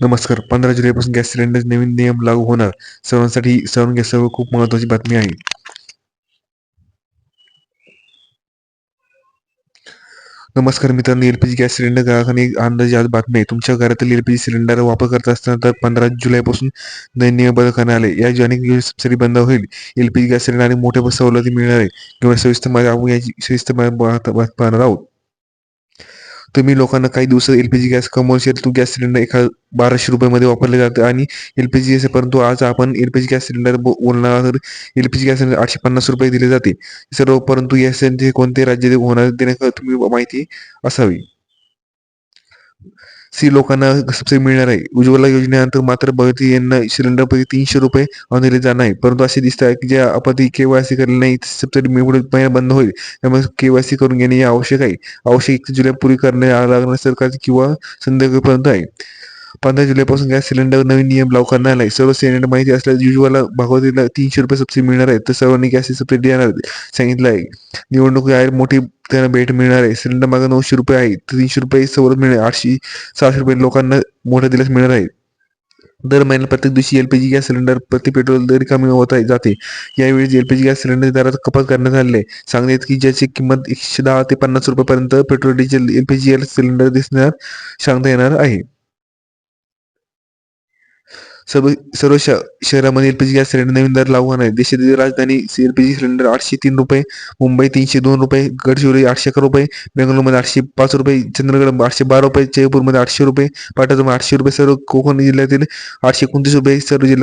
नमस्कार. पंधरा जुलैपासून गॅस सिलेंडर नवीन नियम लागू होणार. सर्वांसाठी सर्व गॅस सर्व खूप महत्वाची बातमी आहे. नमस्कार मित्रांनो L P G gas cylinder ग्राहकांनी एक आज बातमी आहे. तुमच्या घरातील एल पी जी सिलेंडर वापर करत असताना तर पंधरा जुलैपासून नवीन नियम बदल करण्यात आले. या अनेक सबसिडी बंद होईल? L P G gas cylinder आणि मोठ्या सवलती मिळणार आहे. किंवा सविस्तर आपण याची सविस्तर पाहणार आहोत. तुम्ही लोकांना काही दिवसात जी gas commercial two gas cylinder एका बाराशे रुपयामध्ये वापरले जाते आणि एल पी गॅस परंतु आज आपण L P G gas cylinder बोलणार तर जी गॅस सिलेंडर आठशे पन्नास रुपये दिले जाते. सर्व परंतु या सिलेंडर कोणते राज्यात होणार देण्याकर तुम्ही माहिती असावी. सी लोकांना सबसिडी मिळणार आहे. उज्ज्वला योजनेनंतर मात्र बहुतेक यांना सिलेंडर प्रति तीनशे रुपये दिले जाणार आहे परंतु असे दिसत आहे की ज्या आपण केवायसी केलेली नाही सबसिडी मिळून महिना बंद होईल त्यामुळे केवायसी करून घेणे हे आवश्यक आहे. आवश्यक एक जुलैपूर्वी करणे लागणार सरकार किंवा संध्याकाळपर्यंत आहे. पंधरा जुलैपासून गॅस सिलेंडर नवीन नियम लागू करणार आला आहे सर्व सिलेंडर माहिती असल्यास युजवाला भागवतीला तीनशे रुपये सबसिडी मिळणार आहे. तर सर्वांनी गॅस सबसिडी देणार सांगितलं आहे. निवडणूक आहे मोठी त्यांना भेट मिळणार आहे. सिलेंडर मागे नऊशे रुपये आहे. तर तीनशे रुपये सवलत मिळणार आठशे सहाशे रुपये लोकांना मोठ्या दिलास मिळणार आहे. दर महिन्याला प्रत्येक दिवशी एलपीजी गॅस सिलेंडर प्रति पेट्रोल दर कमी होत आहे जाते. यावेळी एलपीजी गॅस सिलेंडर दरात कपात करण्यात आले आहे. सांगण्यात की ज्याची किंमत एकशे दहा ते पन्नास रुपयापर्यंत पेट्रोल डिझेल एलपीजी सिलेंडर दिसणार सांगता येणार आहे. सर्व सर्व श शहरामध्ये एलपीजी गॅस सिलेंडर नवीन दर लागू होणार आहे. देशातील राजधानी एलपीजी सिलेंडर आठशे तीन रुपये मुंबई तीनशे दोन रुपये गडचिरोली आठशे अकरा रुपये बेंगलोरमध्ये आठशे पाच रुपये चंद्रगड आठशे बारा रुपये जयपूरमध्ये आठशे रुपये पाटणमध्ये आठशे रुपये सर्व कोकण जिल्ह्यातील आठशे एकोणतीस रुपये सर्व जिल्हा